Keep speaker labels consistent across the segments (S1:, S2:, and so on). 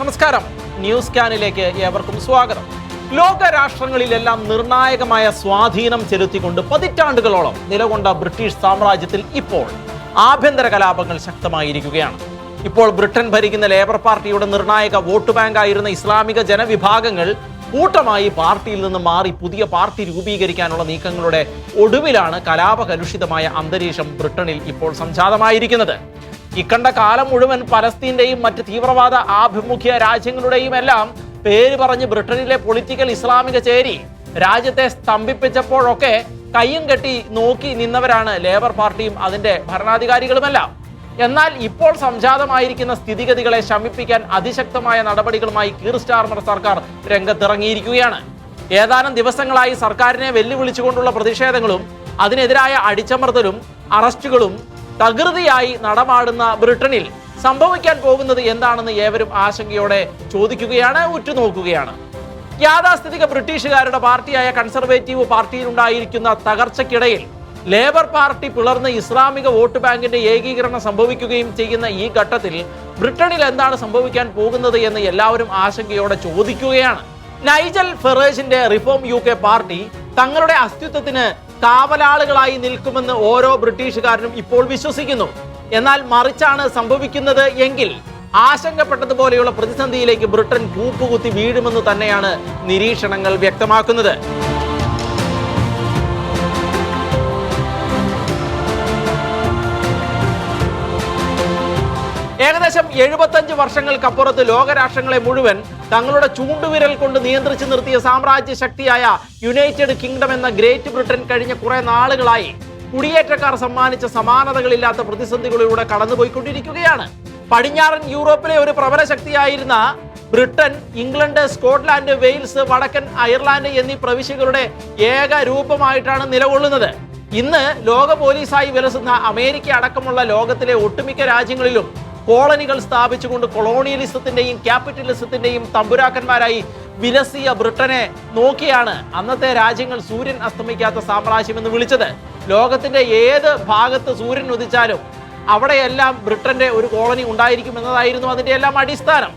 S1: നമസ്കാരം. ന്യൂസ് ക്യാനിലേക്ക് ഏവർക്കും സ്വാഗതം. ലോക രാഷ്ട്രങ്ങളിലെല്ലാം നിർണായകമായ സ്വാധീനം ചെലുത്തിക്കൊണ്ട് പതിറ്റാണ്ടുകളോളം നിലകൊണ്ട ബ്രിട്ടീഷ് സാമ്രാജ്യത്തിൽ ഇപ്പോൾ ആഭ്യന്തര കലാപങ്ങൾ ശക്തമായിരിക്കുകയാണ്. ഇപ്പോൾ ബ്രിട്ടൻ ഭരിക്കുന്ന ലേബർ പാർട്ടിയുടെ നിർണായക വോട്ട് ബാങ്കായിരുന്ന ഇസ്ലാമിക ജനവിഭാഗങ്ങൾ കൂട്ടമായി പാർട്ടിയിൽ നിന്ന് മാറി പുതിയ പാർട്ടി രൂപീകരിക്കാനുള്ള നീക്കങ്ങളുടെ ഒടുവിലാണ് കലാപകലുഷിതമായ അന്തരീക്ഷം ബ്രിട്ടനിൽ ഇപ്പോൾ സംജാതമായിരിക്കുന്നത്. ഇക്കണ്ട കാലം മുഴുവൻ പലസ്തീന്റെയും മറ്റ് തീവ്രവാദ ആഭിമുഖ്യ രാജ്യങ്ങളുടെയും എല്ലാം പേര് പറഞ്ഞ് ബ്രിട്ടനിലെ പൊളിറ്റിക്കൽ ഇസ്ലാമിക ചേരി രാജ്യത്തെ സ്തംഭിപ്പിച്ചപ്പോഴൊക്കെ കയ്യും കെട്ടി നോക്കി നിന്നവരാണ് ലേബർ പാർട്ടിയും അതിന്റെ ഭരണാധികാരികളുമെല്ലാം. എന്നാൽ ഇപ്പോൾ സംജാതമായിരിക്കുന്ന സ്ഥിതിഗതികളെ ശമിപ്പിക്കാൻ അതിശക്തമായ നടപടികളുമായി കീർ സ്റ്റാർമർ സർക്കാർ രംഗത്തിറങ്ങിയിരിക്കുകയാണ്. ഏതാനും ദിവസങ്ങളായി സർക്കാരിനെ വെല്ലുവിളിച്ചുകൊണ്ടുള്ള പ്രതിഷേധങ്ങളും അതിനെതിരായ അടിച്ചമർത്തലും അറസ്റ്റുകളും തകൃതിയായി നടമാടുന്ന ബ്രിട്ടനിൽ സംഭവിക്കാൻ പോകുന്നത് എന്താണെന്ന് ഏവരും ആശങ്കയോടെ ചോദിക്കുകയാണ് ഉറ്റുനോക്കുകയാണ്. യാഥാസ്ഥിതിക ബ്രിട്ടീഷുകാരുടെ പാർട്ടിയായ കൺസർവേറ്റീവ് പാർട്ടിയിലുണ്ടായിരിക്കുന്ന തകർച്ചയ്ക്കിടയിൽ ലേബർ പാർട്ടി പിളർന്ന് ഇസ്ലാമിക വോട്ട് ബാങ്കിന്റെ ഏകീകരണം സംഭവിക്കുകയും ചെയ്യുന്ന ഈ ഘട്ടത്തിൽ ബ്രിട്ടനിൽ എന്താണ് സംഭവിക്കാൻ പോകുന്നത് എന്ന് എല്ലാവരും ആശങ്കയോടെ ചോദിക്കുകയാണ്. നൈജൽ ഫെറേജിന്റെ റിഫോം യു കെ പാർട്ടി തങ്ങളുടെ അസ്തിത്വത്തിന് കാവലാളുകളായി നിൽക്കുമെന്ന് ഓരോ ബ്രിട്ടീഷുകാരനും ഇപ്പോൾ വിശ്വസിക്കുന്നു. എന്നാൽ മറിച്ചാണ് സംഭവിക്കുന്നത് എങ്കിൽ ആശങ്കപ്പെട്ടതുപോലെയുള്ള പ്രതിസന്ധിയിലേക്ക് ബ്രിട്ടൻ കൂപ്പുകുത്തി വീഴുമെന്ന് തന്നെയാണ് നിരീക്ഷണങ്ങൾ വ്യക്തമാക്കുന്നത്. ഏകദേശം എഴുപത്തഞ്ച് വർഷങ്ങൾക്കപ്പുറത്ത് ലോകരാഷ്ട്രങ്ങളെ മുഴുവൻ തങ്ങളുടെ ചൂണ്ടുവിരൽ കൊണ്ട് നിയന്ത്രിച്ചു നിർത്തിയ സാമ്രാജ്യ ശക്തിയായ യുണൈറ്റഡ് കിങ്ഡം എന്ന ഗ്രേറ്റ് ബ്രിട്ടൻ കഴിഞ്ഞ കുറെ നാളുകളായി കുടിയേറ്റക്കാർ സമ്മാനിച്ച സമാനതകളില്ലാത്ത പ്രതിസന്ധികളിലൂടെ കടന്നുപോയിക്കൊണ്ടിരിക്കുകയാണ്. പടിഞ്ഞാറൻ യൂറോപ്പിലെ ഒരു പ്രബല ശക്തിയായിരുന്ന ബ്രിട്ടൻ ഇംഗ്ലണ്ട് സ്കോട്ട്ലാൻഡ് വെയിൽസ് വടക്കൻ അയർലാൻഡ് എന്നീ പ്രവിശ്യകളുടെ ഏക രൂപമായിട്ടാണ് നിലകൊള്ളുന്നത്. ഇന്ന് ലോക പോലീസായി വിലസുന്ന അമേരിക്ക അടക്കമുള്ള ലോകത്തിലെ ഒട്ടുമിക്ക രാജ്യങ്ങളിലും കോളനികൾ സ്ഥാപിച്ചുകൊണ്ട് കൊളോണിയലിസത്തിന്റെയും ക്യാപിറ്റലിസത്തിന്റെയും തമ്പുരാക്കന്മാരായി വിലസിയ ബ്രിട്ടനെ നോക്കിയാണ് അന്നത്തെ രാജ്യങ്ങൾ സൂര്യൻ അസ്തമിക്കാത്ത സാമ്രാജ്യം എന്ന് വിളിച്ചത്. ലോകത്തിന്റെ ഏത് ഭാഗത്ത് സൂര്യൻ ഉദിച്ചാലും അവിടെയെല്ലാം ബ്രിട്ടന്റെ ഒരു കോളനി ഉണ്ടായിരിക്കും എന്നതായിരുന്നു അതിന്റെ എല്ലാം അടിസ്ഥാനം.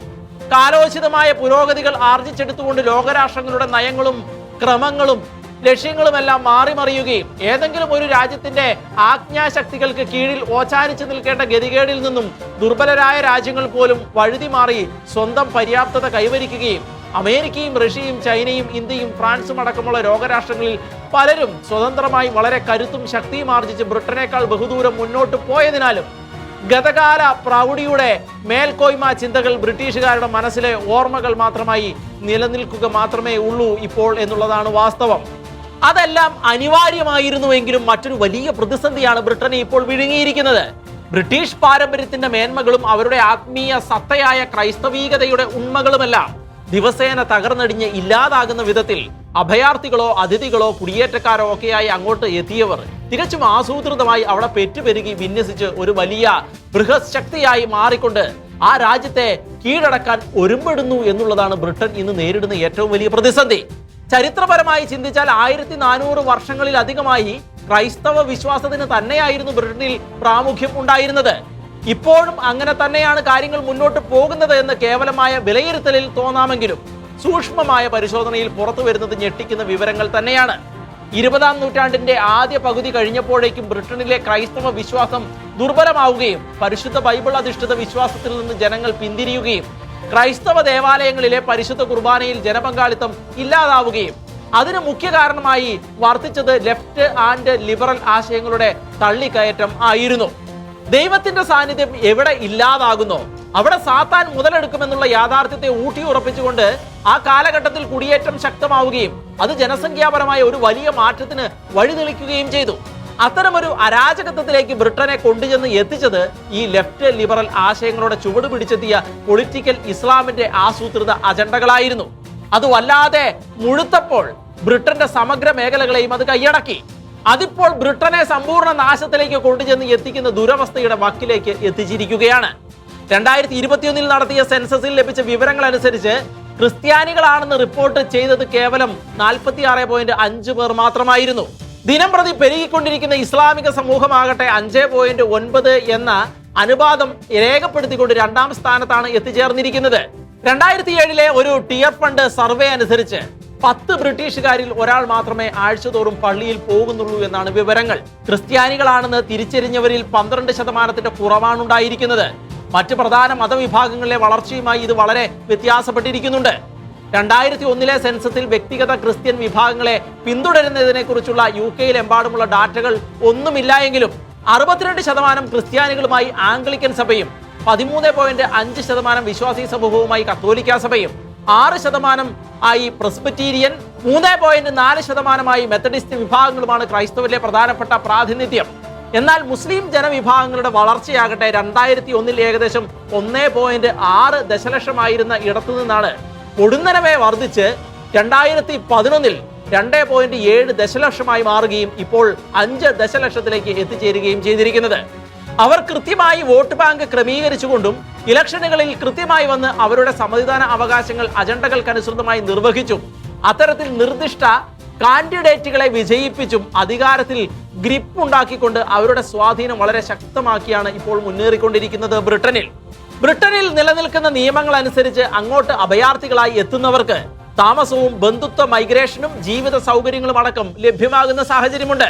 S1: കാലോചിതമായ പുരോഗതികൾ ആർജിച്ചെടുത്തുകൊണ്ട് ലോകരാഷ്ട്രങ്ങളുടെ നയങ്ങളും ക്രമങ്ങളും ലക്ഷ്യങ്ങളുമെല്ലാം മാറി മറിയുകയും ഏതെങ്കിലും ഒരു രാജ്യത്തിന്റെ ആജ്ഞാശക്തികൾക്ക് കീഴിൽ ഓച്ചാരിച്ചു നിൽക്കേണ്ട ഗതികേടിൽ നിന്നും ദുർബലരായ രാജ്യങ്ങൾ പോലും വഴുതി മാറി സ്വന്തം പര്യാപ്തത കൈവരിക്കുകയും അമേരിക്കയും റഷ്യയും ചൈനയും ഇന്ത്യയും ഫ്രാൻസും അടക്കമുള്ള ലോകരാഷ്ട്രങ്ങളിൽ പലരും സ്വതന്ത്രമായി വളരെ കരുത്തും ശക്തിയും ആർജിച്ച് ബ്രിട്ടനേക്കാൾ ബഹുദൂരം മുന്നോട്ട് പോയതിനാലും ഗതകാല പ്രൗഢിയുടെ മേൽക്കോയ്മ ചിന്തകൾ ബ്രിട്ടീഷുകാരുടെ മനസ്സിലെ ഓർമ്മകൾ മാത്രമായി നിലനിൽക്കുക മാത്രമേ ഉള്ളൂ ഇപ്പോൾ എന്നുള്ളതാണ് വാസ്തവം. അതെല്ലാം അനിവാര്യമായിരുന്നുവെങ്കിലും മറ്റൊരു വലിയ പ്രതിസന്ധിയാണ് ബ്രിട്ടനെ ഇപ്പോൾ വിഴുങ്ങിയിരിക്കുന്നത്. ബ്രിട്ടീഷ് പാരമ്പര്യത്തിന്റെ മേന്മകളും അവരുടെ ആത്മീയ സത്തയായ ക്രൈസ്തവീകതയുടെ ഉണ്മകളുമെല്ലാം ദിവസേന തകർന്നടിഞ്ഞ് ഇല്ലാതാകുന്ന വിധത്തിൽ അഭയാർത്ഥികളോ അതിഥികളോ കുടിയേറ്റക്കാരോ ഒക്കെയായി അങ്ങോട്ട് എത്തിയവർ തികച്ചും ആസൂത്രിതമായി അവിടെ പെറ്റുപെരുകി വിന്യസിച്ച് ഒരു വലിയ ബൃഹത് ശക്തിയായി മാറിക്കൊണ്ട് ആ രാജ്യത്തെ കീഴടക്കാൻ ഒരുമ്പെടുന്നു എന്നുള്ളതാണ് ബ്രിട്ടൻ ഇന്ന് നേരിടുന്ന ഏറ്റവും വലിയ പ്രതിസന്ധി. ചരിത്രപരമായി ചിന്തിച്ചാൽ ആയിരത്തി നാനൂറ് വർഷങ്ങളിലധികമായി ക്രൈസ്തവ വിശ്വാസത്തിന് തന്നെയായിരുന്നു ബ്രിട്ടനിൽ പ്രാമുഖ്യം ഉണ്ടായിരുന്നത്. ഇപ്പോഴും അങ്ങനെ തന്നെയാണ് കാര്യങ്ങൾ മുന്നോട്ട് പോകുന്നത് എന്ന് കേവലമായ വിലയിരുത്തലിൽ തോന്നാമെങ്കിലും സൂക്ഷ്മമായ പരിശോധനയിൽ പുറത്തു വരുന്നത് ഞെട്ടിക്കുന്ന വിവരങ്ങൾ തന്നെയാണ്. ഇരുപതാം നൂറ്റാണ്ടിന്റെ ആദ്യ പകുതി കഴിഞ്ഞപ്പോഴേക്കും ബ്രിട്ടനിലെ ക്രൈസ്തവ വിശ്വാസം ദുർബലമാവുകയും പരിശുദ്ധ ബൈബിൾ അധിഷ്ഠിത വിശ്വാസത്തിൽ നിന്ന് ജനങ്ങൾ പിന്തിരിയുകയും ക്രൈസ്തവ ദേവാലയങ്ങളിലെ പരിശുദ്ധ കുർബാനയിൽ ജനപങ്കാളിത്തം ഇല്ലാതാവുകയും അതിന് മുഖ്യ കാരണമായി വർദ്ധിച്ചത് ലെഫ്റ്റ് ആൻഡ് ലിബറൽ ആശയങ്ങളുടെ തള്ളിക്കയറ്റം ആയിരുന്നു. ദൈവത്തിന്റെ സാന്നിധ്യം എവിടെ ഇല്ലാതാകുന്നോ? അവിടെ സാത്താൻ മുതലെടുക്കുമെന്നുള്ള യാഥാർത്ഥ്യത്തെ ഊട്ടി ഉറപ്പിച്ചുകൊണ്ട് ആ കാലഘട്ടത്തിൽ കുടിയേറ്റം ശക്തമാവുകയും അത് ജനസംഖ്യാപരമായ ഒരു വലിയ മാറ്റത്തിന് വഴിതെളിക്കുകയും ചെയ്തു. അത്തരമൊരു അരാജകത്വത്തിലേക്ക് ബ്രിട്ടനെ കൊണ്ടുചെന്ന് എത്തിച്ചത് ഈ ലെഫ്റ്റ് ലിബറൽ ആശയങ്ങളുടെ ചുവട് പിടിച്ചെത്തിയ പൊളിറ്റിക്കൽ ഇസ്ലാമിന്റെ ആസൂത്രിത അജണ്ടകളായിരുന്നു. അത് വല്ലാതെ മുഴുത്തപ്പോൾ ബ്രിട്ടന്റെ സമഗ്ര മേഖലകളെയും അത് കൈയടക്കി. അതിപ്പോൾ ബ്രിട്ടനെ സമ്പൂർണ നാശത്തിലേക്ക് കൊണ്ടുചെന്ന് എത്തിക്കുന്ന ദുരവസ്ഥയുടെ വക്കിലേക്ക് എത്തിച്ചിരിക്കുകയാണ്. രണ്ടായിരത്തി ഇരുപത്തിയൊന്നിൽ നടത്തിയ സെൻസസിൽ ലഭിച്ച വിവരങ്ങൾ അനുസരിച്ച് ക്രിസ്ത്യാനികളാണെന്ന് റിപ്പോർട്ട് ചെയ്തത് കേവലം നാൽപ്പത്തി ആറ് പോയിന്റ് അഞ്ച് പേർ മാത്രമായിരുന്നു. ദിനം പ്രതി പെരുകിക്കൊണ്ടിരിക്കുന്ന ഇസ്ലാമിക സമൂഹമാകട്ടെ അഞ്ച് പോയിന്റ് ഒൻപത് എന്ന അനുപാതം രേഖപ്പെടുത്തിക്കൊണ്ട് രണ്ടാം സ്ഥാനത്താണ് എത്തിച്ചേർന്നിരിക്കുന്നത്. രണ്ടായിരത്തി ഏഴിലെ ഒരു ടിയർ ഫണ്ട് സർവേ അനുസരിച്ച് പത്ത് ബ്രിട്ടീഷുകാരിൽ ഒരാൾ മാത്രമേ ആഴ്ചതോറും പള്ളിയിൽ പോകുന്നുള്ളൂ എന്നാണ് വിവരങ്ങൾ. ക്രിസ്ത്യാനികളാണെന്ന് തിരിച്ചറിഞ്ഞവരിൽ പന്ത്രണ്ട് ശതമാനത്തിന്റെ കുറവാണുണ്ടായിരിക്കുന്നത് മറ്റ് പ്രധാന മതവിഭാഗങ്ങളിലെ വളർച്ചയുമായി ഇത് വളരെ വ്യത്യാസപ്പെട്ടിരിക്കുന്നുണ്ട്. രണ്ടായിരത്തി ഒന്നിലെ സെൻസസിൽ വ്യക്തിഗത ക്രിസ്ത്യൻ വിഭാഗങ്ങളെ പിന്തുടരുന്നതിനെ കുറിച്ചുള്ള യു കെയിലെമ്പാടുമുള്ള ഡാറ്റകൾ ഒന്നുമില്ല എങ്കിലും അറുപത്തിരണ്ട് ശതമാനം ക്രിസ്ത്യാനികളുമായി ആംഗ്ലിക്കൻ സഭയും പതിമൂന്ന് പോയിന്റ് അഞ്ച് ശതമാനം വിശ്വാസി സമൂഹവുമായി കത്തോലിക്ക സഭയും ആറ് ശതമാനം ആയി പ്രസ്ബറ്റീരിയൻ മൂന്ന് പോയിന്റ് നാല് ശതമാനമായി മെത്തഡിസ്റ്റ് വിഭാഗങ്ങളുമാണ് ക്രൈസ്തവരിലെ പ്രധാനപ്പെട്ട പ്രാതിനിധ്യം. എന്നാൽ മുസ്ലിം ജനവിഭാഗങ്ങളുടെ വളർച്ചയാകട്ടെ രണ്ടായിരത്തി ഒന്നിൽ ഏകദേശം ഒന്നേ പോയിന്റ് ആറ് ദശലക്ഷമായിരുന്ന ഇടത്തു നിന്നാണ് പൊടുന്നനവേ വർദ്ധിച്ച് രണ്ടായിരത്തി പതിനൊന്നിൽ രണ്ട് പോയിന്റ് ഏഴ് ദശലക്ഷമായി മാറുകയും ഇപ്പോൾ അഞ്ച് ദശലക്ഷത്തിലേക്ക് എത്തിച്ചേരുകയും ചെയ്തിരിക്കുന്നത്. അവർ കൃത്യമായി വോട്ട് ബാങ്ക് ക്രമീകരിച്ചുകൊണ്ടും ഇലക്ഷനുകളിൽ കൃത്യമായി വന്ന് അവരുടെ സമ്മതിദാന അവകാശങ്ങൾ അജണ്ടകൾക്കനുസൃതമായി നിർവഹിച്ചും അത്തരത്തിൽ നിർദ്ദിഷ്ട കാൻഡിഡേറ്റുകളെ വിജയിപ്പിച്ചും അധികാരത്തിൽ ഗ്രിപ്പ് ഉണ്ടാക്കിക്കൊണ്ട് അവരുടെ സ്വാധീനം വളരെ ശക്തമാക്കിയാണ് ഇപ്പോൾ മുന്നേറിക്കൊണ്ടിരിക്കുന്നത് ബ്രിട്ടനിൽ. ബ്രിട്ടനിൽ നിലനിൽക്കുന്ന നിയമങ്ങൾ അനുസരിച്ച് അങ്ങോട്ട് അഭയാർത്ഥികളായി എത്തുന്നവർക്ക് താമസവും ബന്ധുത്വ മൈഗ്രേഷനും ജീവിത സൗകര്യങ്ങളും അടക്കം ലഭ്യമാകുന്ന സാഹചര്യമുണ്ട്.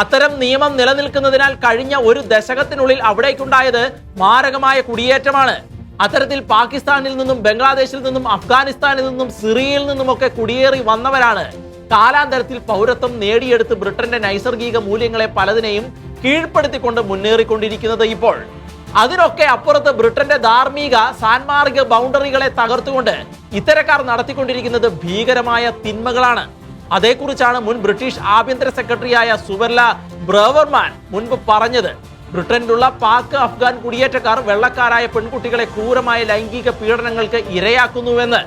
S1: അത്തരം നിയമം നിലനിൽക്കുന്നതിനാൽ കഴിഞ്ഞ ഒരു ദശകത്തിനുള്ളിൽ അവിടേക്കുണ്ടായത് മാരകമായ കുടിയേറ്റമാണ്. അത്തരത്തിൽ പാകിസ്ഥാനിൽ നിന്നും ബംഗ്ലാദേശിൽ നിന്നും അഫ്ഗാനിസ്ഥാനിൽ നിന്നും സിറിയയിൽ നിന്നുമൊക്കെ കുടിയേറി വന്നവരാണ്. കാലാന്തരത്തിൽ പൗരത്വം നേടിയെടുത്ത് ബ്രിട്ടന്റെ നൈസർഗിക മൂല്യങ്ങളെ പലതിനെയും കീഴ്പ്പെടുത്തിക്കൊണ്ട് മുന്നേറിക്കൊണ്ടിരിക്കുന്നത് ഇപ്പോൾ. അതിനൊക്കെ അപ്പുറത്ത് ബ്രിട്ടന്റെ ധാർമ്മിക സാൻമാർഗ ബൗണ്ടറികളെ തകർത്തുകൊണ്ട് ഇത്തരക്കാർ നടത്തിക്കൊണ്ടിരിക്കുന്നത് ഭീകരമായ തിന്മകളാണ്. അതേക്കുറിച്ചാണ് മുൻ ബ്രിട്ടീഷ് ആഭ്യന്തര സെക്രട്ടറിയായ സുവർല ബ്രവർമാൻ മുൻപ് പറഞ്ഞത്. ബ്രിട്ടനിലുള്ള പാക് അഫ്ഗാൻ കുടിയേറ്റക്കാർ വെള്ളക്കാരായ പെൺകുട്ടികളെ ക്രൂരമായ ലൈംഗിക പീഡനങ്ങൾക്ക് ഇരയാക്കുന്നുവെന്ന്.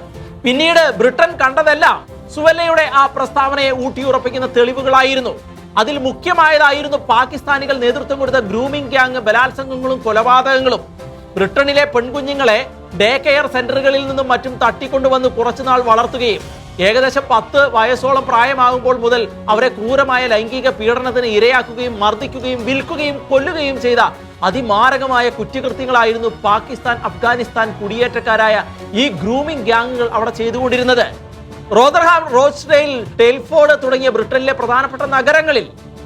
S1: പിന്നീട് ബ്രിട്ടൻ കണ്ടതെല്ലാം സുവല്ലയുടെ ആ പ്രസ്താവനയെ ഊട്ടിയുറപ്പിക്കുന്ന തെളിവുകളായിരുന്നു. അതിൽ മുഖ്യമായതായിരുന്നു പാകിസ്ഥാനികൾ നേതൃത്വം കൊടുത്ത ഗ്രൂമിംഗ് ഗ്യാങ് ബലാത്സംഗങ്ങളും കൊലപാതകങ്ങളും. ബ്രിട്ടനിലെ പെൺകുഞ്ഞുങ്ങളെ ഡേ കെയർ സെന്ററുകളിൽ നിന്നും മറ്റും തട്ടിക്കൊണ്ടുവന്ന് കുറച്ചുനാൾ വളർത്തുകയും ഏകദേശം പത്ത് വയസ്സോളം പ്രായമാകുമ്പോൾ മുതൽ അവരെ ക്രൂരമായ ലൈംഗിക പീഡനത്തിന് ഇരയാക്കുകയും മർദ്ദിക്കുകയും വിൽക്കുകയും കൊല്ലുകയും ചെയ്ത അതിമാരകമായ കുറ്റകൃത്യങ്ങളായിരുന്നു പാകിസ്ഥാൻ അഫ്ഗാനിസ്ഥാൻ കുടിയേറ്റക്കാരായ ഈ ഗ്രൂമിംഗ് ഗ്യാങ്ങുകൾ അവിടെ ചെയ്തുകൊണ്ടിരുന്നത്. റോദർഹാം റോസ്ഡെയിൽ ടെൽഫോർഡ് തുടങ്ങിയ ബ്രിട്ടനിലെ പ്രധാനപ്പെട്ട നഗരങ്ങളിൽ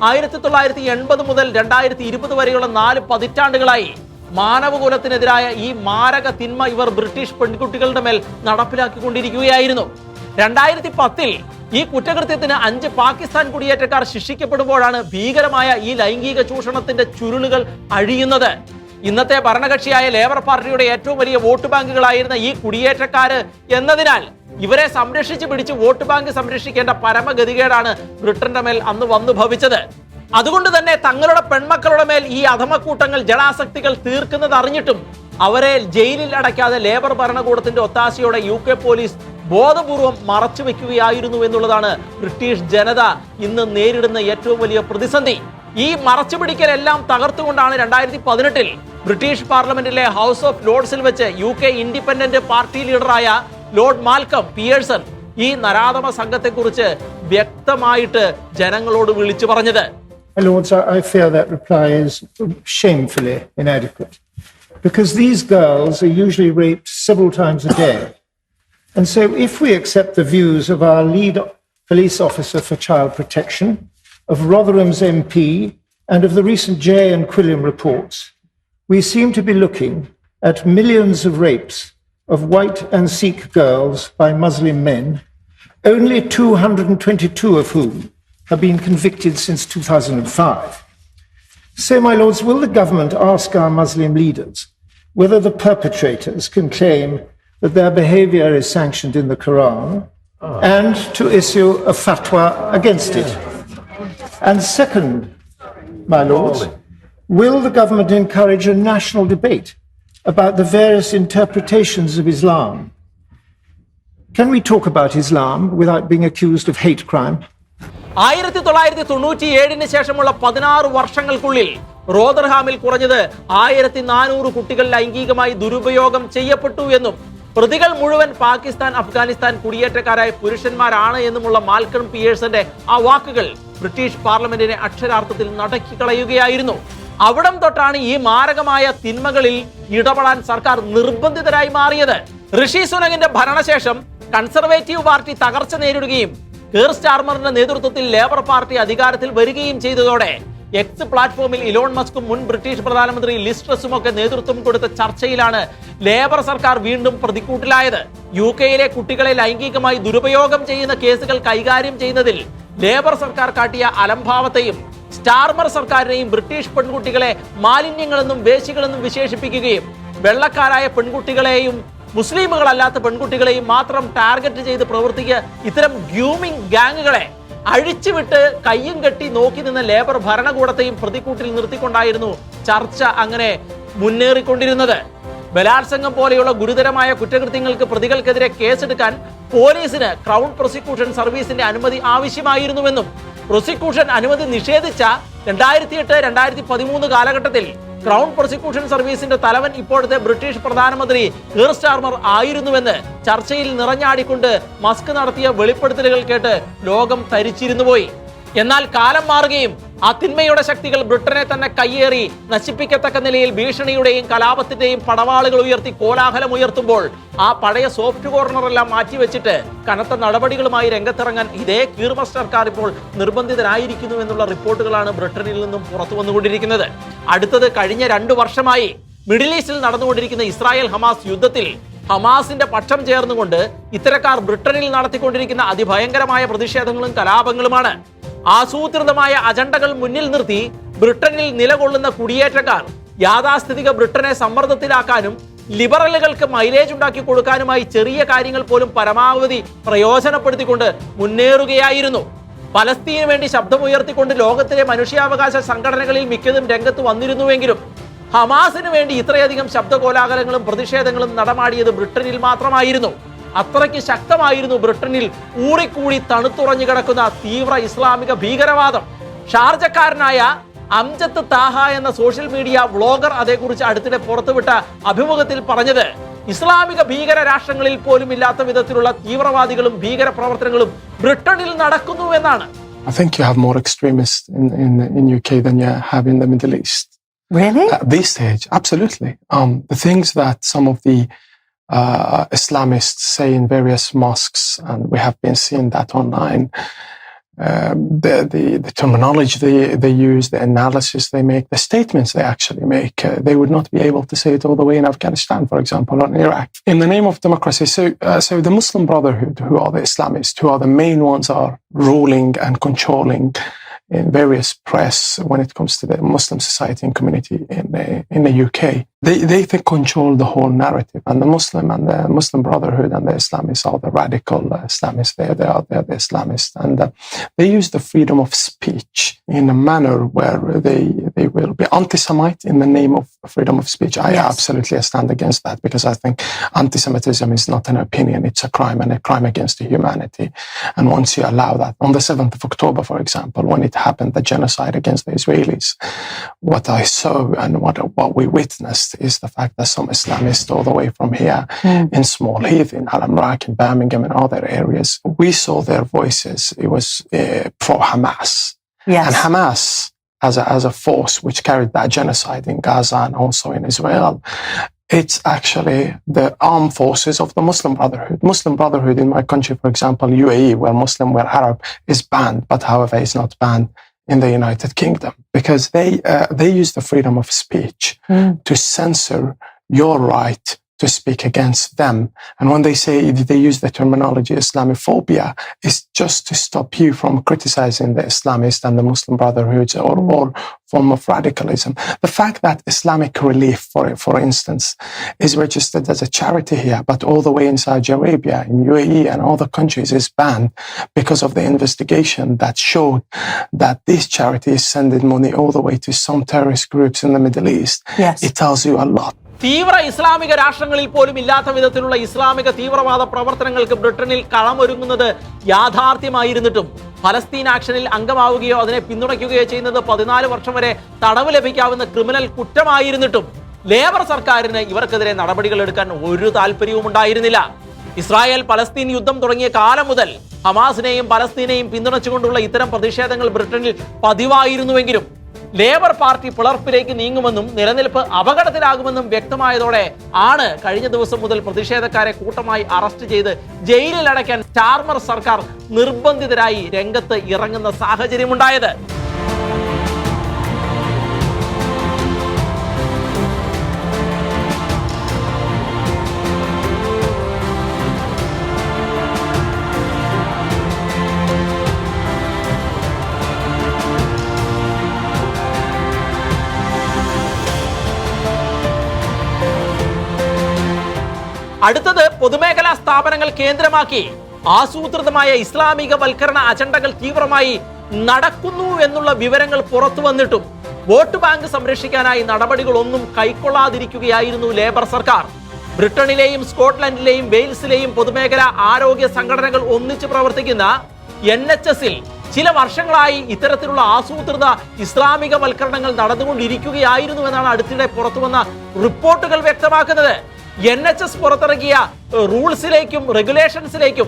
S1: ആയിരത്തി തൊള്ളായിരത്തി എൺപത് മുതൽ രണ്ടായിരത്തി ഇരുപത് വരെയുള്ള നാല് പതിറ്റാണ്ടുകളായി മാനവകുലത്തിനെതിരായ ഈ മാരക തിന്മ ഇവർ ബ്രിട്ടീഷ് പെൺകുട്ടികളുടെ മേൽ നടപ്പിലാക്കിക്കൊണ്ടിരിക്കുകയായിരുന്നു. രണ്ടായിരത്തി പത്തിൽ ഈ കുറ്റകൃത്യത്തിന് അഞ്ച് പാകിസ്ഥാൻ കുടിയേറ്റക്കാർ ശിക്ഷിക്കപ്പെടുമ്പോഴാണ് ഭീകരമായ ഈ ലൈംഗിക ചൂഷണത്തിന്റെ ചുരുളുകൾ അഴിയുന്നത്. ഇന്നത്തെ ഭരണകക്ഷിയായ ലേബർ പാർട്ടിയുടെ ഏറ്റവും വലിയ വോട്ട് ബാങ്കുകളായിരുന്ന ഈ കുടിയേറ്റക്കാര് എന്നതിനാൽ ഇവരെ സംരക്ഷിച്ച് പിടിച്ച് വോട്ട് ബാങ്ക് സംരക്ഷിക്കേണ്ട പരമഗതികേടാണ് ബ്രിട്ടന്റെ മേൽ അന്ന് വന്നു ഭവിച്ചത്. അതുകൊണ്ട് തന്നെ തങ്ങളുടെ പെൺമക്കളുടെ മേൽ ഈ അധമക്കൂട്ടങ്ങൾ ജലാസക്തികൾ തീർക്കുന്നത് അറിഞ്ഞിട്ടും അവരെ ജയിലിൽ അടയ്ക്കാതെ ലേബർ ഭരണകൂടത്തിന്റെ ഒത്താശയോടെ യു കെ പോലീസ് ബോധപൂർവം മറച്ചു വെക്കുകയായിരുന്നു എന്നുള്ളതാണ് ബ്രിട്ടീഷ് ജനത ഇന്ന് നേരിടുന്ന ഏറ്റവും വലിയ പ്രതിസന്ധി. ഈ മറച്ചു പിടിക്കലെല്ലാം തകർത്തുകൊണ്ടാണ് രണ്ടായിരത്തി പതിനെട്ടിൽ ബ്രിട്ടീഷ് പാർലമെന്റിലെ ഹൗസ് ഓഫ് ലോർഡ്സിൽ വെച്ച് യു കെ ഇൻഡിപെൻഡന്റ് പാർട്ടി ലീഡറായ ലോർഡ് മാൽക്കം പിയേഴ്സൺ ഈ നരാധമ സംഘത്തെക്കുറിച്ച് വ്യക്തമായിട്ട് ജനങ്ങളോട് വിളിച്ചു പറഞ്ഞത്
S2: My Lords, I I fear that reply is shamefully inadequate because these girls are usually raped several times a day. And so, if we accept the views of our lead police officer for child protection, of Rotherham's MP, and of the recent Jay and Quilliam reports, we seem to be looking at millions of rapes of white and Sikh girls by Muslim men, only 222 of whom have been convicted since 2005. So, my lords, will the government ask our Muslim leaders whether the perpetrators can claim that their behavior is sanctioned in the Quran and to issue a fatwa against it? And second, my lords, will the government encourage a national debate about the various interpretations of Islam? Can we talk about Islam without being accused of hate crime?
S1: ആയിരത്തി തൊള്ളായിരത്തി തൊണ്ണൂറ്റി ഏഴിന് ശേഷമുള്ള പതിനാറ് വർഷങ്ങൾക്കുള്ളിൽ റോദർഹാമിൽ കുറഞ്ഞത് ആയിരത്തി നാനൂറ് കുട്ടികൾ ലൈംഗികമായി ദുരുപയോഗം ചെയ്യപ്പെട്ടു എന്നും പ്രതികൾ മുഴുവൻ പാകിസ്ഥാൻ അഫ്ഗാനിസ്ഥാൻ കുടിയേറ്റക്കാരായ പുരുഷന്മാരാണ് എന്നുമുള്ള മാൽക്കം പിയേഴ്സന്റെ ആ വാക്കുകൾ ബ്രിട്ടീഷ് പാർലമെന്റിനെ അക്ഷരാർത്ഥത്തിൽ നടക്കി കളയുകയായിരുന്നു അവിടം തൊട്ടാണ് ഈ മാരകമായ തിന്മകളിൽ ഇടപെടാൻ സർക്കാർ നിർബന്ധിതരായി മാറിയത്. ഋഷി സുനകിന്റെ ഭരണശേഷം കൺസർവേറ്റീവ് പാർട്ടി തകർച്ച നേരിടുകയും കീർ സ്റ്റാർമറിന്റെ നേതൃത്വത്തിൽ ലേബർ പാർട്ടി അധികാരത്തിൽ വരികയും ചെയ്തതോടെ എക്സ് പ്ലാറ്റ്ഫോമിൽ ഇലോൺ മസ്കും മുൻ ബ്രിട്ടീഷ് പ്രധാനമന്ത്രി ലിസ്ട്രസും ഒക്കെ നേതൃത്വം കൊടുത്ത ചർച്ചയിലാണ് ലേബർ സർക്കാർ വീണ്ടും പ്രതിക്കൂട്ടിലായത്. യു കെയിലെ കുട്ടികളെ ലൈംഗികമായി ദുരുപയോഗം ചെയ്യുന്ന കേസുകൾ കൈകാര്യം ചെയ്യുന്നതിൽ ലേബർ സർക്കാർ കാട്ടിയ അലംഭാവത്തെയും സ്റ്റാർമർ സർക്കാരിനെയും ബ്രിട്ടീഷ് പെൺകുട്ടികളെ മാലിന്യങ്ങളെന്നും വേശികളെന്നും വിശേഷിപ്പിക്കുകയും വെള്ളക്കാരായ പെൺകുട്ടികളെയും മുസ്ലിമുകളല്ലാത്ത പെൺകുട്ടികളെയും മാത്രം ടാർഗറ്റ് ചെയ്ത് പ്രവർത്തിക്കുക ഇത്തരം ഗ്യൂമിംഗ് ഗാങ്ങുകളെ അഴിച്ചുവിട്ട് കയ്യും കെട്ടി നോക്കി നിന്ന ലേബർ ഭരണകൂടത്തെയും പ്രതിക്കൂട്ടിൽ നിർത്തിക്കൊണ്ടായിരുന്നു ചർച്ച അങ്ങനെ മുന്നേറിക്കൊണ്ടിരുന്നത്. ബലാത്സംഗം പോലെയുള്ള ഗുരുതരമായ കുറ്റകൃത്യങ്ങൾക്ക് പ്രതികൾക്കെതിരെ കേസെടുക്കാൻ പോലീസിന് ക്രൗൺ പ്രോസിക്യൂഷൻ സർവീസിന്റെ അനുമതി ആവശ്യമായിരുന്നുവെന്നും പ്രോസിക്യൂഷൻ അനുമതി നിഷേധിച്ച രണ്ടായിരത്തി എട്ട് രണ്ടായിരത്തി പതിമൂന്ന് കാലഘട്ടത്തിൽ ക്രൗൺ പ്രോസിക്യൂഷൻ സർവീസിന്റെ തലവൻ ഇപ്പോഴത്തെ ബ്രിട്ടീഷ് പ്രധാനമന്ത്രി കീർ സ്റ്റാർമർ ആയിരുന്നുവെന്ന് ചർച്ചയിൽ നിറഞ്ഞാടിക്കൊണ്ട് മസ്ക് നടത്തിയ വെളിപ്പെടുത്തലുകൾ കേട്ട് ലോകം തരിച്ചിരുന്നുപോയി. എന്നാൽ കാലം മാറുകയും ആ തിന്മയുടെ ശക്തികൾ ബ്രിട്ടനെ തന്നെ കയ്യേറി നശിപ്പിക്കത്തക്ക നിലയിൽ ഭീഷണിയുടെയും കലാപത്തിന്റെയും പടവാളുകൾ ഉയർത്തി കോലാഹലം ഉയർത്തുമ്പോൾ ആ പഴയ സോഫ്റ്റ് കോർണറെല്ലാം മാറ്റിവെച്ചിട്ട് കനത്ത നടപടികളുമായി രംഗത്തിറങ്ങാൻ ഇതേ കീർമ സർക്കാർ ഇപ്പോൾ നിർബന്ധിതരായിരിക്കുന്നു എന്നുള്ള റിപ്പോർട്ടുകളാണ് ബ്രിട്ടനിൽ നിന്നും പുറത്തു വന്നുകൊണ്ടിരിക്കുന്നത്. അടുത്തത് കഴിഞ്ഞ രണ്ടു വർഷമായി മിഡിൽ ഈസ്റ്റിൽ നടന്നുകൊണ്ടിരിക്കുന്ന ഇസ്രായേൽ ഹമാസ് യുദ്ധത്തിൽ ഹമാസിന്റെ പക്ഷം ചേർന്നുകൊണ്ട് ഇത്തരക്കാർ ബ്രിട്ടനിൽ നടത്തിക്കൊണ്ടിരിക്കുന്ന അതിഭയങ്കരമായ പ്രതിഷേധങ്ങളും കലാപങ്ങളുമാണ്. ആസൂത്രിതമായ അജണ്ടകൾ മുന്നിൽ നിർത്തി ബ്രിട്ടനിൽ നിലകൊള്ളുന്ന കുടിയേറ്റക്കാർ യാഥാസ്ഥിതിക ബ്രിട്ടനെ സമ്മർദ്ദത്തിലാക്കാനും ലിബറലുകൾക്ക് മൈലേജ് ഉണ്ടാക്കി കൊടുക്കാനുമായി ചെറിയ കാര്യങ്ങൾ പോലും പരമാവധി പ്രയോജനപ്പെടുത്തിക്കൊണ്ട് മുന്നേറുകയായിരുന്നു. പലസ്തീനു വേണ്ടി ശബ്ദമുയർത്തിക്കൊണ്ട് ലോകത്തിലെ മനുഷ്യാവകാശ സംഘടനകളിൽ മിക്കതും രംഗത്ത് വന്നിരുന്നുവെങ്കിലും ഹമാസിനു വേണ്ടി ഇത്രയധികം ശബ്ദകോലാഹലങ്ങളും പ്രതിഷേധങ്ങളും നടമാടിയത് ബ്രിട്ടനിൽ മാത്രമായിരുന്നു. അത്രയ്ക്ക് ശക്തമായിരുന്നു ബ്രിട്ടനിൽ ഊറിക്കൂടി തണുത്തുറഞ്ഞു കിടക്കുന്ന തീവ്ര ഇസ്ലാമിക ഭീകരവാദം ഷാർജക്കാരനായ അംജത്ത് താഹ എന്ന സോഷ്യൽ മീഡിയ വ്ളോഗർ അതേക്കുറിച്ച് അടുത്തിടെ പുറത്തുവിട്ട അഭിമുഖത്തിൽ പറഞ്ഞത് ഇസ്ലാമിക ഭീകര രാഷ്ട്രങ്ങളിൽ പോലും ഇല്ലാത്ത വിധത്തിലുള്ള തീവ്രവാദികളും ഭീകര പ്രവർത്തനങ്ങളും ബ്രിട്ടനിൽ നടക്കുന്നു എന്നാണ്
S3: I think you have more extremists in, in, in UK than you have in the Middle East.
S4: Really?
S3: At this stage, absolutely. Um, the things that some of the uh, Islamists say in various mosques, and we have been seeing that online, um, the, the, the terminology they, they use, the analysis they make, the statements they actually make, uh, they would not be able to say it all the way in Afghanistan, for example, or in Iraq. In the name of democracy, so, uh, so the Muslim Brotherhood, who are the Islamists, who are the main ones, are ruling and controlling in various press when it comes to the Muslim society and community in the, in the UK. They, they, they control the whole narrative, and the Muslim and the Muslim Brotherhood and the Islamists are the radical uh, Islamists. They, they are they're the Islamists, and uh, they use the freedom of speech in a manner where they they will be anti-Semite in the name of freedom of speech. I
S4: Yes.
S3: absolutely stand against that because I think anti-Semitism is not an opinion; it's a crime and a crime against humanity. And once you allow that, on the seventh of October, for example, when it happened, the genocide against the Israelis, what I saw and what what we witnessed is the fact that some Islamists all the way from here in Small Heath, in Alam Rak, in Birmingham, and other areas, we saw their voices. It was uh, pro-Hamas.
S4: Yes.
S3: And Hamas, as a, as a force which carried that genocide in Gaza and also in Israel, it's actually the armed forces of the Muslim Brotherhood. Muslim Brotherhood in my country, for example, UAE, where Muslim, where Arab, is banned, but however, it's not banned in the United Kingdom because they uh, they use the freedom of speech to censor your right to speak against them. And when they say they use the terminology Islamophobia, it's just to stop you from criticizing the Islamist and the Muslim Brotherhoods or all form of radicalism. The fact that Islamic Relief, for, for instance, is registered as a charity here, but all the way in Saudi Arabia, in UAE and other countries is banned because of the investigation that showed that this charity is sending money all the way to some terrorist groups in the Middle East.
S4: Yes.
S3: It tells you a lot.
S1: തീവ്ര ഇസ്ലാമിക രാഷ്ട്രങ്ങളിൽ പോലും ഇല്ലാത്ത വിധത്തിലുള്ള ഇസ്ലാമിക തീവ്രവാദ പ്രവർത്തനങ്ങൾക്ക് ബ്രിട്ടനിൽ കളമൊരുങ്ങുന്നത് യാഥാർത്ഥ്യമായിരുന്നിട്ടും ഫലസ്തീൻ ആക്ഷനിൽ അംഗമാവുകയോ അതിനെ പിന്തുണയ്ക്കുകയോ ചെയ്യുന്നത് പതിനാല് വർഷം വരെ തടവ് ലഭിക്കാവുന്ന ക്രിമിനൽ കുറ്റമായിരുന്നിട്ടും ലേബർ സർക്കാരിന് ഇവർക്കെതിരെ നടപടികൾ എടുക്കാൻ ഒരു താല്പര്യവും ഉണ്ടായിരുന്നില്ല. ഇസ്രായേൽ പലസ്തീൻ യുദ്ധം തുടങ്ങിയ കാലം മുതൽ ഹമാസിനെയും പലസ്തീനെയും പിന്തുണച്ചുകൊണ്ടുള്ള ഇത്തരം പ്രതിഷേധങ്ങൾ ബ്രിട്ടനിൽ പതിവായിരുന്നുവെങ്കിലും ലേബർ പാർട്ടി പിളർപ്പിലേക്ക് നീങ്ങുമെന്നും നിലനിൽപ്പ് അപകടത്തിലാകുമെന്നും വ്യക്തമായതോടെ ആണ് കഴിഞ്ഞ ദിവസം മുതൽ പ്രതിഷേധക്കാരെ കൂട്ടമായി അറസ്റ്റ് ചെയ്ത് ജയിലിൽ അടയ്ക്കാൻ ചാർമർ സർക്കാർ നിർബന്ധിതരായി രംഗത്ത് ഇറങ്ങുന്ന സാഹചര്യമുണ്ടായത്. അടുത്തത് പൊതുമേഖലാ സ്ഥാപനങ്ങൾ കേന്ദ്രമാക്കി. ആസൂത്രിതമായ ഇസ്ലാമിക വൽക്കരണ അജണ്ടകൾ തീവ്രമായി നടക്കുന്നു എന്നുള്ള വിവരങ്ങൾ പുറത്തു വന്നിട്ടും വോട്ട് ബാങ്ക് സംരക്ഷിക്കാനായി നടപടികളൊന്നും കൈക്കൊള്ളാതിരിക്കുകയായിരുന്നു ലേബർ സർക്കാർ. ബ്രിട്ടനിലെയും സ്കോട്ട്ലൻഡിലെയും വെയിൽസിലെയും പൊതുമേഖലാ ആരോഗ്യ സംഘടനകൾ ഒന്നിച്ചു പ്രവർത്തിക്കുന്ന എൻ എച്ച് എസിൽ ചില വർഷങ്ങളായി ഇത്തരത്തിലുള്ള ആസൂത്രിത ഇസ്ലാമിക വൽക്കരണങ്ങൾ നടന്നുകൊണ്ടിരിക്കുകയായിരുന്നു എന്നാണ് അടുത്തിടെ പുറത്തുവന്ന റിപ്പോർട്ടുകൾ വ്യക്തമാക്കുന്നത്. എൻ എച്ച് എസ് പുറത്തിറക്കിയ റൂൾസിലേക്കും റെഗുലേഷൻസിലേക്കും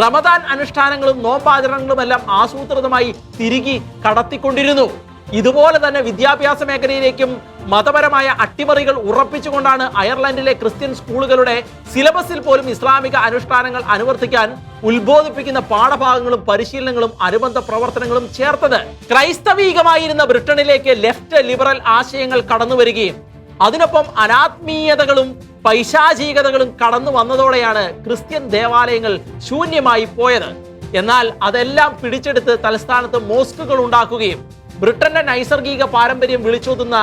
S1: റമദാൻ അനുഷ്ഠാനങ്ങളും നോമ്പാചരണങ്ങളും എല്ലാം ആസൂത്രിതമായി തിരികെ കടത്തിക്കൊണ്ടിരുന്നു. ഇതുപോലെ തന്നെ വിദ്യാഭ്യാസ മേഖലയിലേക്കും മതപരമായ അട്ടിമറികൾ ഉറപ്പിച്ചുകൊണ്ടാണ് അയർലൻഡിലെ ക്രിസ്ത്യൻ സ്കൂളുകളുടെ സിലബസിൽ പോലും ഇസ്ലാമിക അനുഷ്ഠാനങ്ങൾ അനുവർത്തിക്കാൻ ഉത്ബോധിപ്പിക്കുന്ന പാഠഭാഗങ്ങളും പരിശീലനങ്ങളും അനുബന്ധ പ്രവർത്തനങ്ങളും ചേർത്തത്. ക്രൈസ്തവീകമായിരുന്ന ബ്രിട്ടനിലേക്ക് ലെഫ്റ്റ് ലിബറൽ ആശയങ്ങൾ കടന്നു വരികയും അതിനൊപ്പം അനാത്മീയതകളും പൈശാചികതകളും കടന്നു വന്നതോടെയാണ് ക്രിസ്ത്യൻ ദേവാലയങ്ങൾ ശൂന്യമായി പോയത്. എന്നാൽ അതെല്ലാം പിടിച്ചെടുത്ത് തലസ്ഥാനത്ത് മോസ്കുകൾ ഉണ്ടാക്കുകയും ബ്രിട്ടന്റെ നൈസർഗിക പാരമ്പര്യം വിളിച്ചോതുന്ന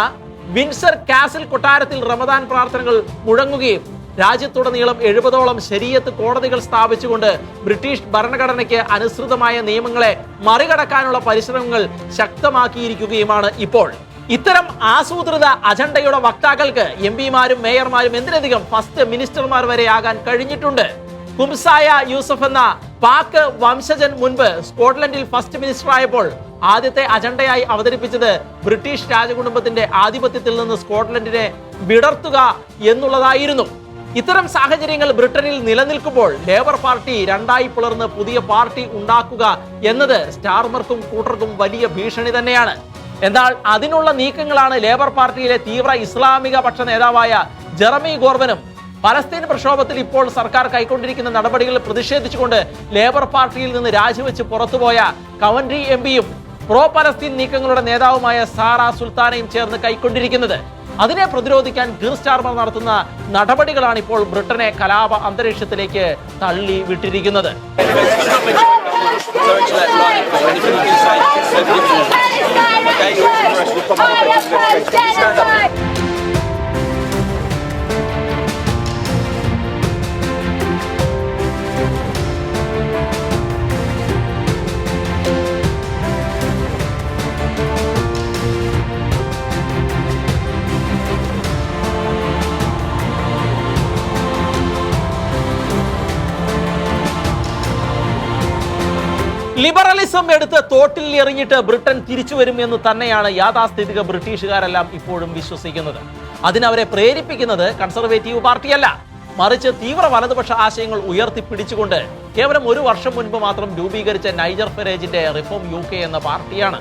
S1: വിൻസർ കാസിൽ കൊട്ടാരത്തിൽ റമദാൻ പ്രാർത്ഥനകൾ മുഴങ്ങുകയും രാജ്യത്തുടനീളം എഴുപതോളം ശരീരത്ത് കോടതികൾ സ്ഥാപിച്ചുകൊണ്ട് ബ്രിട്ടീഷ് ഭരണഘടനയ്ക്ക് അനുസൃതമായ നിയമങ്ങളെ മറികടക്കാനുള്ള പരിശ്രമങ്ങൾ ശക്തമാക്കിയിരിക്കുകയുമാണ് ഇപ്പോൾ. ഇത്തരം ആസൂത്രിത അജണ്ടയുടെ വക്താക്കൾക്ക് എം പിമാരും മേയർമാരും എന്തിനധികം ഫസ്റ്റ് മിനിസ്റ്റർമാർ വരെ ആകാൻ കഴിഞ്ഞിട്ടുണ്ട്? കുംസായ യൂസഫ് എന്ന പാക് വംശജൻ മുൻപ് സ്കോട്ട്ലൻഡിൽ ഫസ്റ്റ് മിനിസ്റ്റർ ആയപ്പോൾ ആദ്യത്തെ അജണ്ടയായി അവതരിപ്പിച്ചത് ബ്രിട്ടീഷ് രാജകുടുംബത്തിന്റെ ആധിപത്യത്തിൽ നിന്ന് സ്കോട്ട്ലൻഡിനെ വിടർത്തുക എന്നുള്ളതായിരുന്നു. ഇത്തരം സാഹചര്യങ്ങൾ ബ്രിട്ടനിൽ നിലനിൽക്കുമ്പോൾ ലേബർ പാർട്ടി രണ്ടായി പിളർന്ന് പുതിയ പാർട്ടി ഉണ്ടാക്കുക എന്നത് സ്റ്റാർമർക്കും കൂട്ടർക്കും വലിയ ഭീഷണി തന്നെയാണ്. എന്നാൽ അതിനുള്ള നീക്കങ്ങളാണ് ലേബർ പാർട്ടിയിലെ തീവ്ര ഇസ്ലാമിക പക്ഷ നേതാവായ ജെറമി ഗോർബനും പലസ്തീൻ പ്രക്ഷോഭത്തിൽ ഇപ്പോൾ സർക്കാർ കൈക്കൊണ്ടിരിക്കുന്ന നടപടികളിൽ പ്രതിഷേധിച്ചുകൊണ്ട് ലേബർ പാർട്ടിയിൽ നിന്ന് രാജിവെച്ച് പുറത്തുപോയ കവൻട്രി എം പിയും പ്രോ പലസ്തീൻ നീക്കങ്ങളുടെ നേതാവുമായ സാറ സുൽത്താനയും ചേർന്ന് കൈക്കൊണ്ടിരിക്കുന്നത്. അതിനെ പ്രതിരോധിക്കാൻ ഗിർ സ്റ്റാർമർ നടത്തുന്ന നടപടികളാണ് ഇപ്പോൾ ബ്രിട്ടനെ കലാപ അന്തരീക്ഷത്തിലേക്ക് തള്ളി വിട്ടിരിക്കുന്നത്. ലിബറലിസം എടുത്ത് തോട്ടിൽ എറിഞ്ഞിട്ട് ബ്രിട്ടൻ തിരിച്ചു വരും എന്ന് തന്നെയാണ് യാഥാസ്ഥിതിക ബ്രിട്ടീഷുകാരെല്ലാം ഇപ്പോഴും വിശ്വസിക്കുന്നത്. അതിനവരെ പ്രേരിപ്പിക്കുന്നത് കൺസർവേറ്റീവ് പാർട്ടിയല്ല. മറിച്ച് തീവ്ര വലതുപക്ഷ ആശയങ്ങൾ ഉയർത്തിപ്പിടിച്ചുകൊണ്ട് കേവലം ഒരു വർഷം മുൻപ് മാത്രം രൂപീകരിച്ച നൈജർ ഫെരേജിന്റെ റിഫോം യു കെ എന്ന പാർട്ടിയാണ്.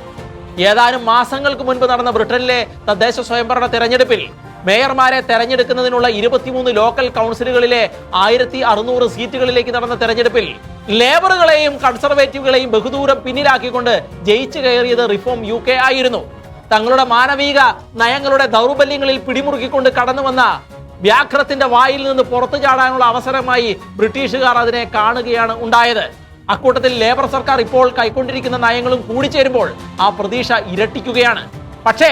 S1: ഏതാനും മാസങ്ങൾക്ക് മുൻപ് നടന്ന ബ്രിട്ടനിലെ തദ്ദേശ സ്വയംഭരണ തെരഞ്ഞെടുപ്പിൽ മേയർമാരെ തെരഞ്ഞെടുക്കുന്നതിനുള്ള ഇരുപത്തിമൂന്ന് ലോക്കൽ കൗൺസിലുകളിലെ ആയിരത്തി അറുന്നൂറ് സീറ്റുകളിലേക്ക് നടന്ന തെരഞ്ഞെടുപ്പിൽ ലേബറുകളെയും കൺസർവേറ്റീവുകളെയും ബഹുദൂരം പിന്നിലാക്കിക്കൊണ്ട് ജയിച്ചു കയറിയത് റിഫോം യു കെ ആയിരുന്നു. തങ്ങളുടെ മാനവിക നയങ്ങളുടെ ദൗർബല്യങ്ങളിൽ പിടിമുറുക്കിക്കൊണ്ട് കടന്നു വന്ന വ്യാഘ്രത്തിന്റെ വായിൽ നിന്ന് പുറത്തു ചാടാനുള്ള അവസരമായി ബ്രിട്ടീഷുകാർ അതിനെ കാണുകയാണ് ഉണ്ടായത്. അക്കൂട്ടത്തിൽ ലേബർ സർക്കാർ ഇപ്പോൾ കൈക്കൊണ്ടിരിക്കുന്ന നയങ്ങളും കൂടിച്ചേരുമ്പോൾ ആ പ്രതീക്ഷ ഇരട്ടിക്കുകയാണ്. പക്ഷേ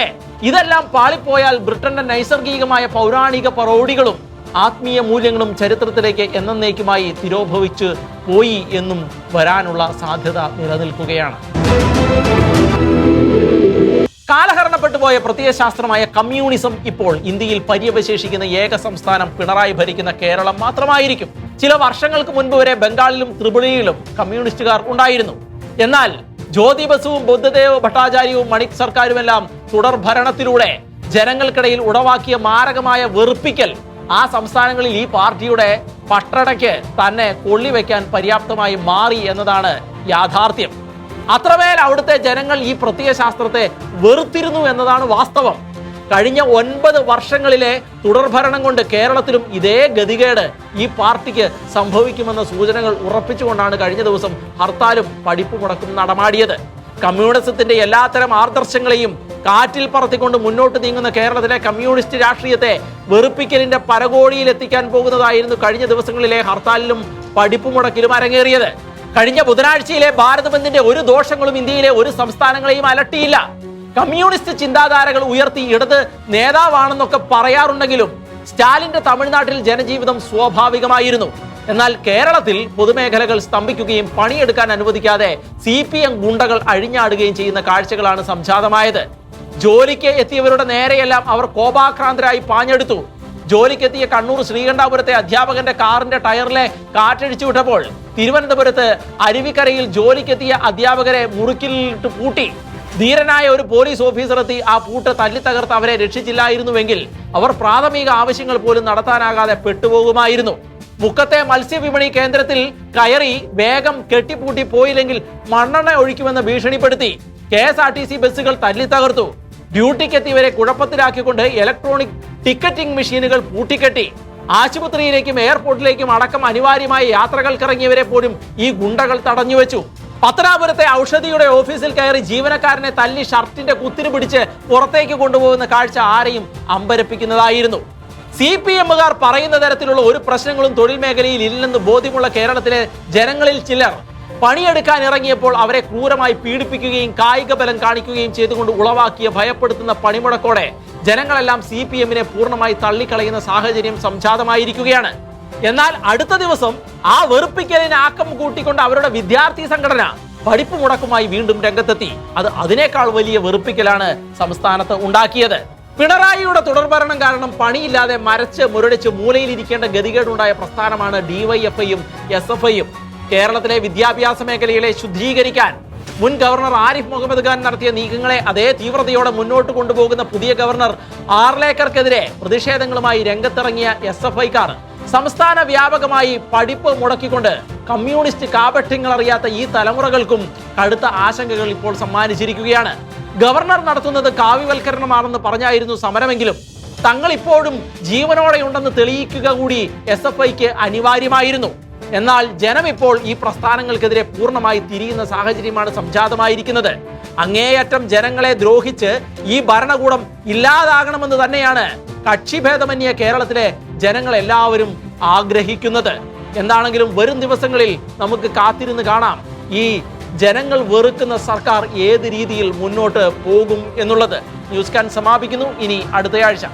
S1: ഇതെല്ലാം പാളിപ്പോയാൽ ബ്രിട്ടന്റെ നൈസർഗികമായ പൗരാണിക പ്രൗഢികളും ആത്മീയ മൂല്യങ്ങളും ചരിത്രത്തിലേക്ക് എന്നേക്കുമായി തിരോഭവിച്ച് പോയി എന്നും വരാനുള്ള സാധ്യത നിലനിൽക്കുകയാണ്. കാലഹരണപ്പെട്ടു പോയ പ്രത്യയശാസ്ത്രമായ കമ്മ്യൂണിസം ഇപ്പോൾ ഇന്ത്യയിൽ പര്യവശേഷിക്കുന്ന ഏക സംസ്ഥാനം പിണറായി ഭരിക്കുന്ന കേരളം മാത്രമായിരിക്കും. ചില വർഷങ്ങൾക്ക് മുൻപ് വരെ ബംഗാളിലും ത്രിപുരയിലും കമ്മ്യൂണിസ്റ്റുകാർ ഉണ്ടായിരുന്നു. എന്നാൽ ജ്യോതി ബസുവും ബുദ്ധദേവ് ഭട്ടാചാര്യവും മണിക് സർക്കാരുമെല്ലാം തുടർഭരണത്തിലൂടെ ജനങ്ങൾക്കിടയിൽ ഉടവാക്കിയ മാരകമായ വെറുപ്പിക്കൽ ആ സംസ്ഥാനങ്ങളിൽ ഈ പാർട്ടിയുടെ പട്ടടയ്ക്ക് തന്നെ കൊള്ളിവെക്കാൻ പര്യാപ്തമായി മാറി എന്നതാണ് യാഥാർത്ഥ്യം. അത്രമേൽ അവിടുത്തെ ജനങ്ങൾ ഈ പ്രത്യയ ശാസ്ത്രത്തെ വെറുത്തിരുന്നു എന്നതാണ് വാസ്തവം. കഴിഞ്ഞ ഒൻപത് വർഷങ്ങളിലെ തുടർഭരണം കൊണ്ട് കേരളത്തിലും ഇതേ ഗതികേട് ഈ പാർട്ടിക്ക് സംഭവിക്കുമെന്ന സൂചനകൾ ഉറപ്പിച്ചുകൊണ്ടാണ് കഴിഞ്ഞ ദിവസം ഹർത്താലും പഠിപ്പ് മുടക്കും നടമാടിയത്. കമ്മ്യൂണിസത്തിന്റെ എല്ലാത്തരം ആദർശങ്ങളെയും കാറ്റിൽ പറത്തിക്കൊണ്ട് മുന്നോട്ട് നീങ്ങുന്ന കേരളത്തിലെ കമ്മ്യൂണിസ്റ്റ് രാഷ്ട്രീയത്തെ വെറുപ്പിക്കലിന്റെ പരകോടിയിൽ എത്തിക്കാൻ പോകുന്നതായിരുന്നു കഴിഞ്ഞ ദിവസങ്ങളിലെ ഹർത്താലിലും പഠിപ്പ് മുടക്കിലും അരങ്ങേറിയത്. കഴിഞ്ഞ ബുധനാഴ്ചയിലെ ഭാരത് ബന്ദിന്റെ ഒരു ദോഷങ്ങളും ഇന്ത്യയിലെ ഒരു സംസ്ഥാനങ്ങളെയും അലട്ടിയില്ല. കമ്മ്യൂണിസ്റ്റ് ചിന്താധാരകൾ ഉയർത്തി ഇടത് നേതാവാണെന്നൊക്കെ പറയാറുണ്ടെങ്കിലും സ്റ്റാലിന്റെ തമിഴ്നാട്ടിൽ ജനജീവിതം സ്വാഭാവികമായിരുന്നു. എന്നാൽ കേരളത്തിൽ പൊതുമേഖലകൾ സ്തംഭിക്കുകയും പണിയെടുക്കാൻ അനുവദിക്കാതെ സി പി എം ഗുണ്ടകൾ അഴിഞ്ഞാടുകയും ചെയ്യുന്ന കാഴ്ചകളാണ് സംജാതമായത്. ജോലിക്ക് എത്തിയവരുടെ നേരെയെല്ലാം അവർ കോപാക്രാന്തരായി പാഞ്ഞെടുത്തു. ജോലിക്കെത്തിയ കണ്ണൂർ ശ്രീകണ്ഠാപുരത്തെ അധ്യാപകന്റെ കാറിന്റെ ടയറിലെ കാറ്റടിച്ചു വിട്ടപ്പോൾ തിരുവനന്തപുരത്ത് അരുവിക്കരയിൽ ജോലിക്കെത്തിയ അധ്യാപകരെ മുറുക്കിലിട്ട് പൂട്ടി. ധീരനായ ഒരു പോലീസ് ഓഫീസർ എത്തി ആ പൂട്ട് തല്ലി തകർത്ത് അവരെ രക്ഷിച്ചില്ലായിരുന്നുവെങ്കിൽ അവർ പ്രാഥമിക ആവശ്യങ്ങൾ പോലും നടത്താനാകാതെ പെട്ടുപോകുമായിരുന്നു. മുക്കത്തെ മത്സ്യവിപണി കേന്ദ്രത്തിൽ കയറി വേഗം കെട്ടിപ്പൂട്ടി പോയില്ലെങ്കിൽ മണ്ണെണ്ണ ഒഴിക്കുമെന്ന് ഭീഷണിപ്പെടുത്തി. K S R T C ബസ്സുകൾ തല്ലി തകർത്തു ഡ്യൂട്ടിക്കെത്തിയവരെ കുഴപ്പത്തിലാക്കിക്കൊണ്ട് ഇലക്ട്രോണിക് ടിക്കറ്റിംഗ് മെഷീനുകൾ പൂട്ടിക്കെട്ടി. ആശുപത്രിയിലേക്കും എയർപോർട്ടിലേക്കും അടക്കം അനിവാര്യമായ യാത്രകൾക്കിറങ്ങിയവരെ പോലും ഈ ഗുണ്ടകൾ തടഞ്ഞുവെച്ചു. പത്തനാപുരത്തെ ഔഷധിയുടെ ഓഫീസിൽ കയറി ജീവനക്കാരനെ തല്ലി ഷർട്ടിന്റെ കുത്തിരി പിടിച്ച് പുറത്തേക്ക് കൊണ്ടുപോകുന്ന കാഴ്ച ആരെയും അമ്പരപ്പിക്കുന്നതായിരുന്നു. സി പി എമ്മുകാർ പറയുന്ന തരത്തിലുള്ള ഒരു പ്രശ്നങ്ങളും തൊഴിൽ മേഖലയിൽ ഇല്ലെന്ന് ബോധ്യമുള്ള കേരളത്തിലെ ജനങ്ങളിൽ ചിലർ പണിയെടുക്കാൻ ഇറങ്ങിയപ്പോൾ അവരെ ക്രൂരമായി പീഡിപ്പിക്കുകയും കായിക ബലം കാണിക്കുകയും ചെയ്തുകൊണ്ട് ഉളവാക്കിയ ഭയപ്പെടുത്തുന്ന പണിമുടക്കോടെ ജനങ്ങളെല്ലാം സി പി എമ്മിനെ പൂർണമായി തള്ളിക്കളയുന്ന സാഹചര്യം സംജാതമായിരിക്കുകയാണ്. എന്നാൽ അടുത്ത ദിവസം ആ വെറുപ്പിക്കലിന് ആക്കം കൂട്ടിക്കൊണ്ട് അവരുടെ വിദ്യാർത്ഥി സംഘടന പഠിപ്പ് മുടക്കുമായി വീണ്ടും രംഗത്തെത്തി. അത് അതിനേക്കാൾ വലിയ വെറുപ്പിക്കലാണ് സംസ്ഥാനത്ത് ഉണ്ടാക്കിയത്. പിണറായിയുടെ തുടർഭരണം കാരണം പണിയില്ലാതെ മരച്ച് മുരടിച്ച് മൂലയിലിരിക്കേണ്ട ഗതികേടുണ്ടായ പ്രസ്ഥാനമാണ് ഡിവൈഎഫ്ഐയും എസ് എഫ് ഐയും കേരളത്തിലെ വിദ്യാഭ്യാസ മേഖലയിലെ ശുദ്ധീകരിക്കാൻ മുൻ ഗവർണർ ആരിഫ് മുഹമ്മദ് ഖാൻ നടത്തിയ നീക്കങ്ങളെ അതേ തീവ്രതയോടെ മുന്നോട്ട് കൊണ്ടുപോകുന്ന പുതിയ ഗവർണർ ആർലേക്കർക്കെതിരെ പ്രതിഷേധങ്ങളുമായി രംഗത്തിറങ്ങിയ എസ് എഫ് ഐക്കാർ സംസ്ഥാന വ്യാപകമായി പഠിപ്പ് മുടക്കിക്കൊണ്ട് കമ്മ്യൂണിസ്റ്റ് കാപഠ്യങ്ങൾ അറിയാത്ത ഈ തലമുറകൾക്കും കടുത്ത ആശങ്കകൾ ഇപ്പോൾ സമ്മാനിച്ചിരിക്കുകയാണ്. ഗവർണർ നടത്തുന്നത് കാവ്യവൽക്കരണമാണെന്ന് പറഞ്ഞായിരുന്നു സമരമെങ്കിലും തങ്ങൾ ഇപ്പോഴും ജീവനോടെയുണ്ടെന്ന് തെളിയിക്കുക കൂടി എസ് എഫ് ഐക്ക് അനിവാര്യമായിരുന്നു. എന്നാൽ ജനം ഇപ്പോൾ ഈ പ്രസ്ഥാനങ്ങൾക്കെതിരെ പൂർണമായി തിരിയുന്ന സാഹചര്യമാണ് സംജാതമായിരിക്കുന്നത്. അങ്ങേയറ്റം ജനങ്ങളെ ദ്രോഹിച്ച് ഈ ഭരണകൂടം ഇല്ലാതാകണമെന്ന് തന്നെയാണ് കക്ഷിഭേദമന്യേ കേരളത്തിലെ ജനങ്ങൾ എല്ലാവരും ആഗ്രഹിക്കുന്നത്. എന്താണെങ്കിലും വരും ദിവസങ്ങളിൽ നമുക്ക് കാത്തിരുന്ന് കാണാം ഈ ജനങ്ങൾ വെറുക്കുന്ന സർക്കാർ ഏത് രീതിയിൽ മുന്നോട്ട് പോകും എന്നുള്ളത് ന്യൂസ് കാൻ സമാപിക്കുന്നു. ഇനി അടുത്തയാഴ്ച.